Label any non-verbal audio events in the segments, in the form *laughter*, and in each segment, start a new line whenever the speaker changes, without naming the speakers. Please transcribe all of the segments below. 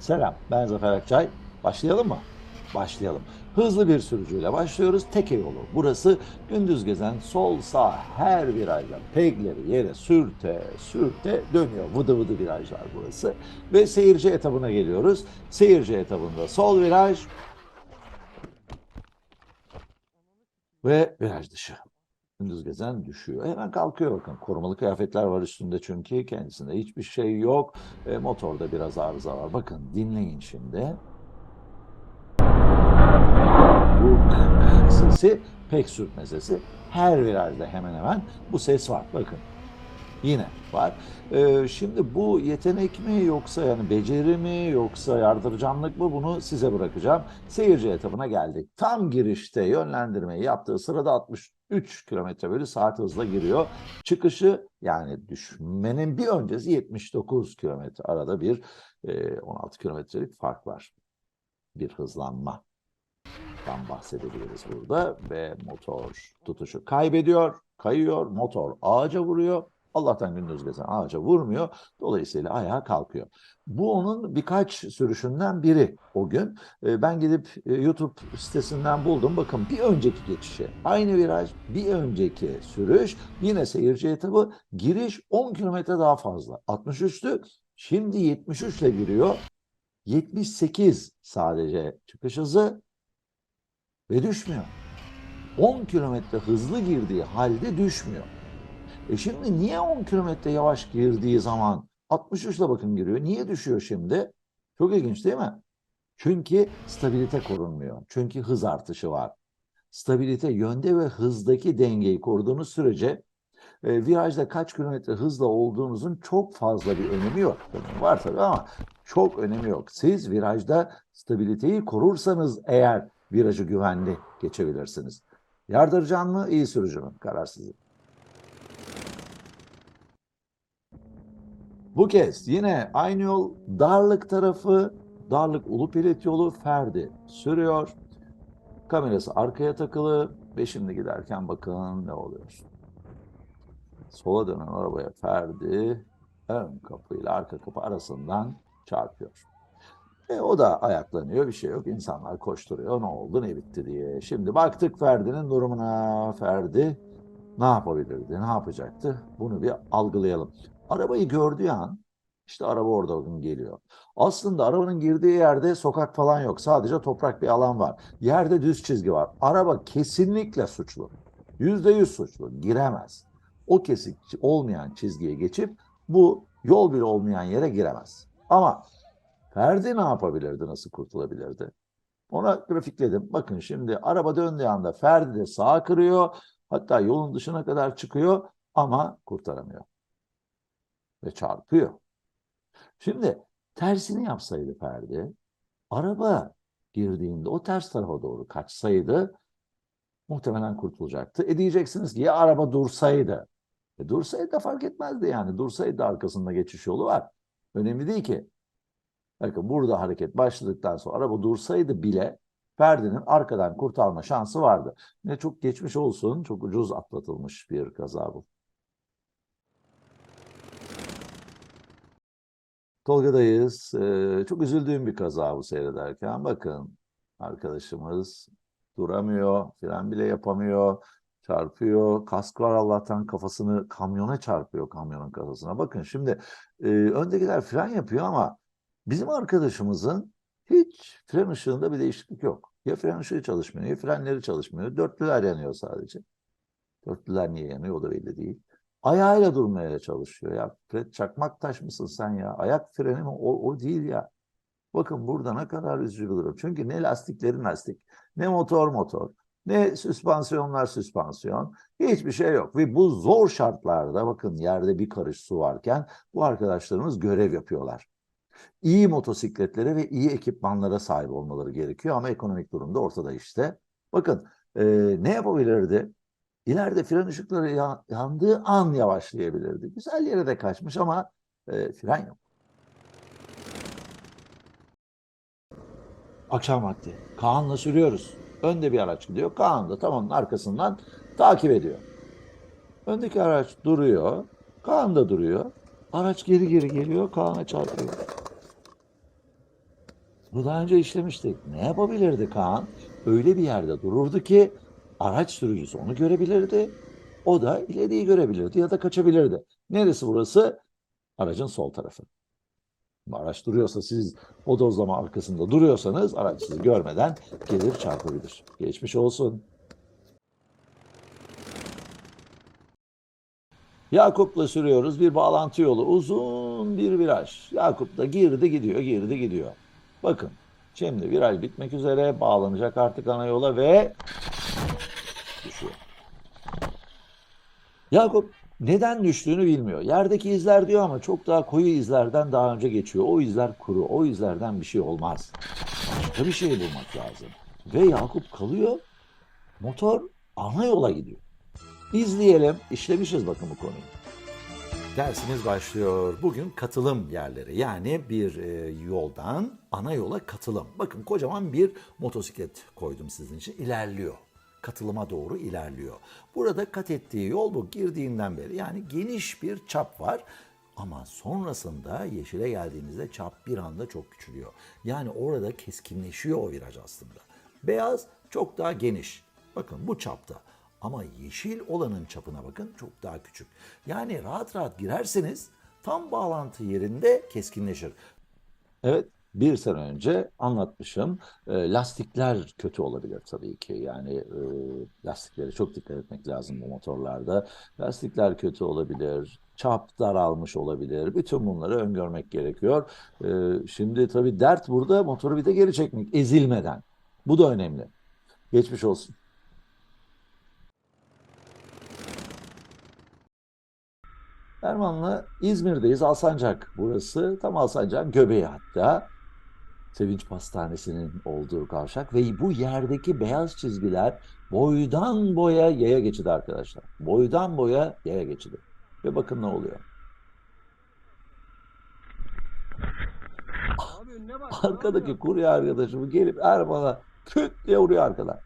Selam, ben Zafer Akçay. Başlayalım mı? Başlayalım. Hızlı bir sürücüyle başlıyoruz. Teke yolu. Burası gündüz gezen sol sağ her virajda pegleri yere sürte sürte dönüyor. Vıdı vıdı virajlar burası. Ve seyirci etabına geliyoruz. Seyirci etabında sol viraj ve viraj dışı. Gündüz gezen düşüyor. Hemen kalkıyor bakın. Korumalı kıyafetler var üstünde çünkü kendisinde hiçbir şey yok. E, motorda biraz arıza var. Bakın dinleyin şimdi. Bu sesi pek sürtme sesi. Her virajda hemen hemen bu ses var. Bakın. Yine var. Ee, şimdi bu yetenek mi yoksa yani beceri mi yoksa yardırcanlık mı bunu size bırakacağım. Seyirci etabına geldik. Tam girişte yönlendirmeyi yaptığı sırada 63 km bölü saat hızla giriyor. Çıkışı yani düşmenin bir öncesi 79 km. Arada bir e, 16 kilometrelik fark var. Bir hızlanma dan bahsedebiliriz burada ve motor tutuşu kaybediyor, kayıyor, motor ağaca vuruyor. Allah'tan gündüz gezen ağaca vurmuyor. Dolayısıyla ayağa kalkıyor. Bu onun birkaç sürüşünden biri o gün. E, Ben gidip e, YouTube sitesinden buldum. Bakın bir önceki geçişi, aynı viraj, bir önceki sürüş, yine seyirci etabı, giriş 10 kilometre daha fazla. 63'tü, şimdi 73 ile giriyor. 78 sadece çıkış hızı ve düşmüyor. 10 kilometre hızlı girdiği halde düşmüyor. E şimdi niye 10 kilometre yavaş girdiği zaman 63 ile bakın giriyor. Niye düşüyor şimdi? Çok ilginç değil mi? Çünkü stabilite korunmuyor. Çünkü hız artışı var. Stabilite yönde ve hızdaki dengeyi koruduğunuz sürece e, virajda kaç kilometre hızla olduğunuzun çok fazla bir önemi yok. Var tabii ama çok önemi yok. Siz virajda stabiliteyi korursanız eğer virajı güvenli geçebilirsiniz. Yardırcan mı, iyi sürücü mü? Karar sizin. Bu kez yine aynı yol Darlık tarafı, Darlık Ulupilit yolu Ferdi sürüyor. Kamerası arkaya takılı ve şimdi giderken bakın ne oluyor. Sola dönen arabaya Ferdi ön kapıyla arka kapı arasından çarpıyor. E, o da ayaklanıyor, bir şey yok. İnsanlar koşturuyor, ne oldu, ne bitti diye. Şimdi baktık Ferdi'nin durumuna. Ferdi ne yapabilirdi, ne yapacaktı? Bunu bir algılayalım. Arabayı gördüğü an, işte araba orada bakın geliyor. Aslında arabanın girdiği yerde sokak falan yok. Sadece toprak bir alan var. Yerde düz çizgi var. Araba kesinlikle suçlu. Yüzde yüz suçlu. Giremez. O kesik olmayan çizgiye geçip bu yol bile olmayan yere giremez. Ama Ferdi ne yapabilirdi, nasıl kurtulabilirdi? Ona grafikledim. Bakın şimdi araba döndüğü anda Ferdi de sağa kırıyor. Hatta yolun dışına kadar çıkıyor ama kurtaramıyor. Ve çarpıyor. Şimdi tersini yapsaydı Ferdi, araba girdiğinde o ters tarafa doğru kaçsaydı muhtemelen kurtulacaktı. E diyeceksiniz ki ya araba dursaydı. E dursaydı da fark etmezdi yani. Dursaydı da arkasında geçiş yolu var. Önemli değil ki. Bakın burada hareket başladıktan sonra araba dursaydı bile Ferdi'nin arkadan kurtarma şansı vardı. Ne çok geçmiş olsun, çok ucuz atlatılmış bir kaza bu. Tolga'dayız. Ee, çok üzüldüğüm bir kaza bu seyrederken. Bakın arkadaşımız duramıyor, fren bile yapamıyor, çarpıyor. Kask var Allah'tan kafasını kamyona çarpıyor kamyonun kafasına. Bakın şimdi e, öndekiler fren yapıyor ama Bizim arkadaşımızın hiç fren ışığında bir değişiklik yok. Ya fren ışığı çalışmıyor, ya frenleri çalışmıyor. Dörtlüler yanıyor sadece. Dörtlüler niye yanıyor o da belli değil. Ayağıyla durmaya çalışıyor. Ya Fred çakmak taş mısın sen ya? Ayak freni mi? O, o değil ya. Bakın burada ne kadar üzücü bir durum. Çünkü ne lastiklerin lastik, ne motor motor, ne süspansiyonlar süspansiyon. Hiçbir şey yok. Ve bu zor şartlarda bakın yerde bir karış su varken bu arkadaşlarımız görev yapıyorlar iyi motosikletlere ve iyi ekipmanlara sahip olmaları gerekiyor ama ekonomik durumda ortada işte. Bakın e, ne yapabilirdi? İleride fren ışıkları ya- yandığı an yavaşlayabilirdi. Güzel yere de kaçmış ama e, fren yok. Akşam vakti. Kaan'la sürüyoruz. Önde bir araç gidiyor. Kaan da tam onun arkasından takip ediyor. Öndeki araç duruyor. Kaan da duruyor. Araç geri geri geliyor. Kaan'a çarpıyor. Bu daha önce işlemiştik. Ne yapabilirdi Kaan? Öyle bir yerde dururdu ki araç sürücüsü onu görebilirdi. O da ileriyi görebilirdi ya da kaçabilirdi. Neresi burası? Aracın sol tarafı. Araç duruyorsa siz o dozlama arkasında duruyorsanız araç sizi görmeden gelir çarpabilir. Geçmiş olsun. Yakup'la sürüyoruz bir bağlantı yolu. Uzun bir viraj. Yakup da girdi gidiyor, girdi gidiyor. Bakın şimdi viraj bitmek üzere bağlanacak artık ana yola ve düşüyor. Yakup neden düştüğünü bilmiyor. Yerdeki izler diyor ama çok daha koyu izlerden daha önce geçiyor. O izler kuru. O izlerden bir şey olmaz. Başka bir şey bulmak lazım. Ve Yakup kalıyor. Motor ana yola gidiyor. İzleyelim. İşlemişiz bakın bu konuyu. Dersimiz başlıyor. Bugün katılım yerleri yani bir e, yoldan ana yola katılım. Bakın kocaman bir motosiklet koydum sizin için. İlerliyor. Katılıma doğru ilerliyor. Burada kat ettiği yol bu girdiğinden beri. Yani geniş bir çap var. Ama sonrasında yeşile geldiğimizde çap bir anda çok küçülüyor. Yani orada keskinleşiyor o viraj aslında. Beyaz çok daha geniş. Bakın bu çapta. Ama yeşil olanın çapına bakın çok daha küçük. Yani rahat rahat girerseniz tam bağlantı yerinde keskinleşir. Evet bir sene önce anlatmışım. E, lastikler kötü olabilir tabii ki. Yani e, lastiklere çok dikkat etmek lazım bu motorlarda. Lastikler kötü olabilir. Çap daralmış olabilir. Bütün bunları öngörmek gerekiyor. E, şimdi tabii dert burada motoru bir de geri çekmek ezilmeden. Bu da önemli. Geçmiş olsun. Erman'la İzmir'deyiz. Alsancak burası. Tam Alsancak'ın göbeği hatta. Sevinç Pastanesi'nin olduğu kavşak ve bu yerdeki beyaz çizgiler boydan boya yaya geçidi arkadaşlar. Boydan boya yaya geçidi. Ve bakın ne oluyor.
Abi.
Arkadaki kurye arkadaşım gelip Erman'a küt diye vuruyor arkadan.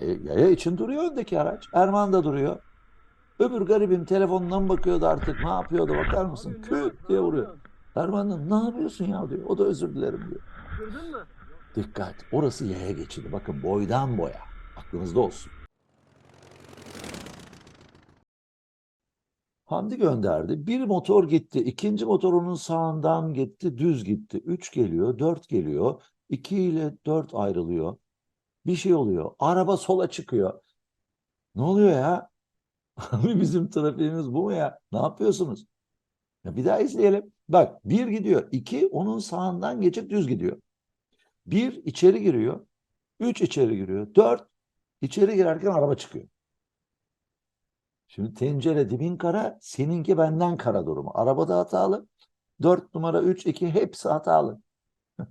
E, yaya için duruyor öndeki araç. Erman da duruyor. Öbür garibim telefonundan bakıyordu artık. Ne yapıyordu bakar mısın? Küt diye vuruyor. Erman da ne yapıyorsun ya diyor. O da özür dilerim diyor.
Gördün mü?
Dikkat. Orası yaya geçidi. Bakın boydan boya. Aklınızda olsun. Hamdi gönderdi. Bir motor gitti. ikinci motor onun sağından gitti. Düz gitti. Üç geliyor. Dört geliyor. İki ile dört ayrılıyor. Bir şey oluyor. Araba sola çıkıyor. Ne oluyor ya? *laughs* Abi bizim trafiğimiz bu mu ya? Ne yapıyorsunuz? Ya bir daha izleyelim. Bak bir gidiyor. iki onun sağından geçip düz gidiyor. Bir içeri giriyor. Üç içeri giriyor. Dört içeri girerken araba çıkıyor. Şimdi tencere dibin kara, seninki benden kara durumu. Arabada hatalı. Dört numara, üç, iki hepsi hatalı. *laughs*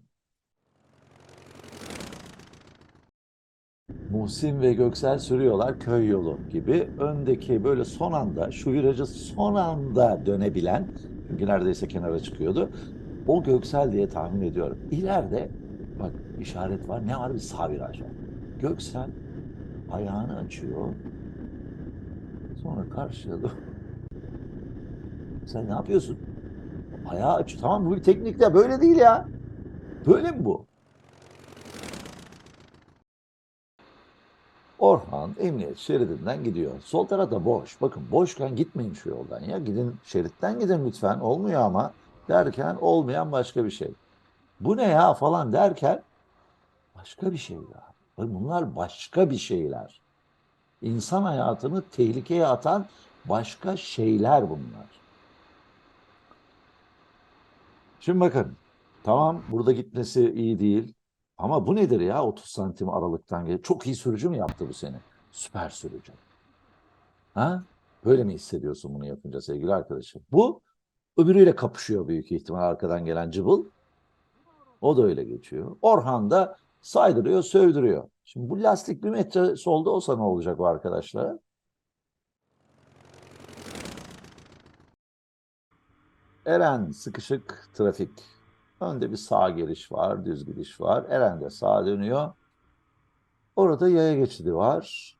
Muhsin ve Göksel sürüyorlar köy yolu gibi. Öndeki böyle son anda, şu virajı son anda dönebilen, çünkü neredeyse kenara çıkıyordu. O Göksel diye tahmin ediyorum. İleride bak işaret var. Ne var? Bir sağ viraj. Göksel ayağını açıyor. Sonra karşıya. Sen ne yapıyorsun? Ayağı aç. Tamam bu bir teknik de böyle değil ya. Böyle mi bu? Orhan emniyet şeridinden gidiyor. Sol tarafta boş. Bakın boşken gitmeyin şu yoldan ya. Gidin şeritten gidin lütfen. Olmuyor ama derken olmayan başka bir şey. Bu ne ya falan derken başka bir şey. Bakın Bunlar başka bir şeyler. İnsan hayatını tehlikeye atan başka şeyler bunlar. Şimdi bakın. Tamam burada gitmesi iyi değil. Ama bu nedir ya 30 santim aralıktan gel. Çok iyi sürücü mü yaptı bu seni? Süper sürücü. Ha? Böyle mi hissediyorsun bunu yapınca sevgili arkadaşım? Bu öbürüyle kapışıyor büyük ihtimal arkadan gelen cıbıl. O da öyle geçiyor. Orhan da saydırıyor, sövdürüyor. Şimdi bu lastik bir metre solda olsa ne olacak o arkadaşlara? Eren sıkışık trafik. Önde bir sağ geliş var, düz gidiş var. Eren de sağa dönüyor. Orada yaya geçidi var.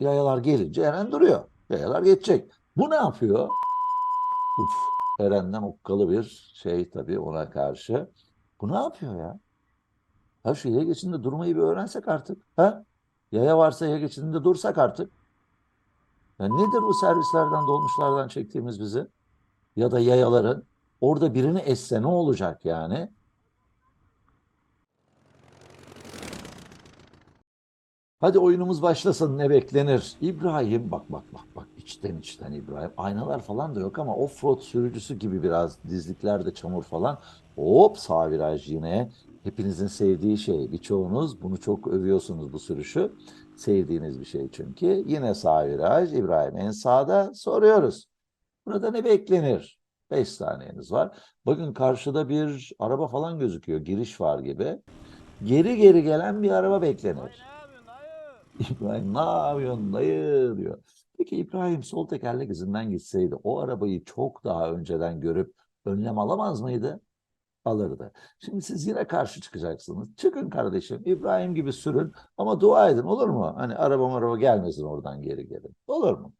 Yayalar gelince Eren duruyor. Yayalar geçecek. Bu ne yapıyor? Uf, Eren'den okkalı bir şey tabii ona karşı. Bu ne yapıyor ya? Ha şu yaya geçidinde durmayı bir öğrensek artık. Ha? Yaya varsa yaya geçidinde dursak artık. Ya nedir bu servislerden, dolmuşlardan çektiğimiz bizi? Ya da yayaların. Orada birini esse ne olacak yani? Hadi oyunumuz başlasın ne beklenir? İbrahim bak bak bak bak içten içten İbrahim. Aynalar falan da yok ama offroad sürücüsü gibi biraz dizliklerde çamur falan. Hop sağ viraj yine. Hepinizin sevdiği şey. Birçoğunuz bunu çok övüyorsunuz bu sürüşü. Sevdiğiniz bir şey çünkü. Yine sağ viraj. İbrahim en sağda soruyoruz. Burada ne beklenir? 5 saniyeniz var. Bakın karşıda bir araba falan gözüküyor. Giriş var gibi. Geri geri gelen bir araba beklenir. İbrahim ne yapıyorsun dayı diyor. Peki İbrahim sol tekerlek izinden gitseydi o arabayı çok daha önceden görüp önlem alamaz mıydı? Alırdı. Şimdi siz yine karşı çıkacaksınız. Çıkın kardeşim İbrahim gibi sürün ama dua edin olur mu? Hani araba araba gelmesin oradan geri geri. Olur mu?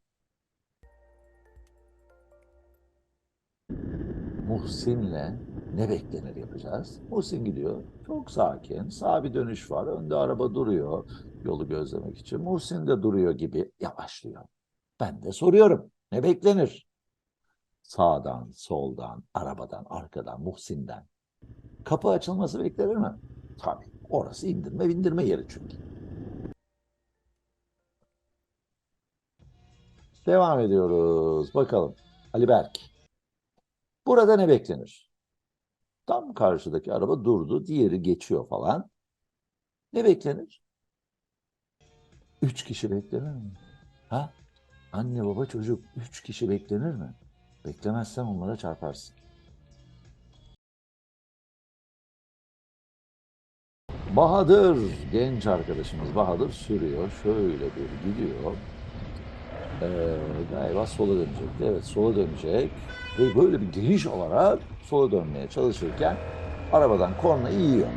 Muhsin'le ne beklenir yapacağız? Muhsin gidiyor. Çok sakin. Sağ bir dönüş var. Önde araba duruyor. Yolu gözlemek için. Muhsin de duruyor gibi yavaşlıyor. Ben de soruyorum. Ne beklenir? Sağdan, soldan, arabadan, arkadan, Muhsin'den. Kapı açılması beklenir mi? Tabii. Orası indirme bindirme yeri çünkü. Devam ediyoruz. Bakalım. Ali Berk. Burada ne beklenir? Tam karşıdaki araba durdu. Diğeri geçiyor falan. Ne beklenir? Üç kişi beklenir mi? Ha? Anne baba çocuk. Üç kişi beklenir mi? Beklemezsen onlara çarparsın. Bahadır, genç arkadaşımız Bahadır sürüyor. Şöyle bir gidiyor. Ee, galiba sola dönecek. Evet sola dönecek. Ve böyle bir geniş olarak sola dönmeye çalışırken arabadan kornayı yiyor.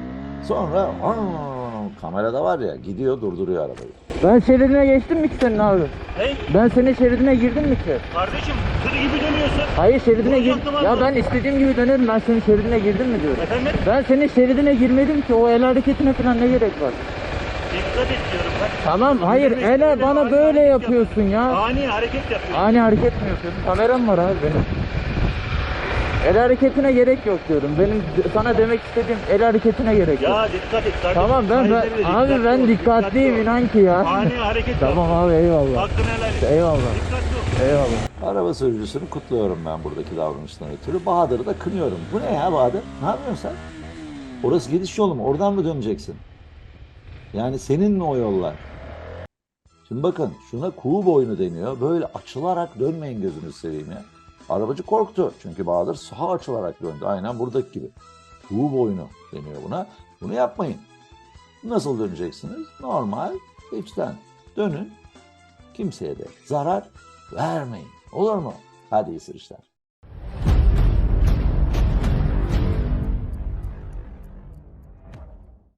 Sonra aa, kamerada var ya gidiyor durduruyor arabayı.
Ben şeridine geçtim mi ki senin abi?
Hey
Ben senin şeridine girdim mi ki?
kardeşim tır gibi dönüyorsun.
Hayır şeridine gir. Ya ben istediğim gibi dönerim. Ben senin şeridine girdim mi diyorum.
Efendim
Ben senin şeridine girmedim ki. O el hareketine falan ne gerek var?
dikkat et diyorum ben.
Tamam hayır
Yürümek
ele bana
ani
böyle
hareket
yapıyorsun ya.
Ani hareket yapıyorsun.
Ani hareket mi yapıyorsun? Kameram var abi benim. El hareketine gerek yok diyorum. Benim sana demek istediğim el hareketine gerek yok.
Ya dikkat et kardeşim.
Tamam ben, ben abi
dikkatli
ben
ol,
dikkatliyim inan ki ya.
Ani hareket
Tamam abi eyvallah.
Hakkını helal et.
Eyvallah.
Dikkatli ol.
Eyvallah.
Araba sürücüsünü kutluyorum ben buradaki davranıştan ötürü. Bahadır'ı da kınıyorum. Bu ne ya Bahadır? Ne yapıyorsun sen? Orası gidiş yolu mu? Oradan mı döneceksin? Yani senin mi o yollar? Şimdi bakın şuna kuğu boynu deniyor. Böyle açılarak dönmeyin gözünü seveyim ya. Arabacı korktu. Çünkü Bahadır sağa açılarak döndü. Aynen buradaki gibi. Kuğu boynu deniyor buna. Bunu yapmayın. Nasıl döneceksiniz? Normal içten dönün. Kimseye de zarar vermeyin. Olur mu? Hadi iyi sürüşler.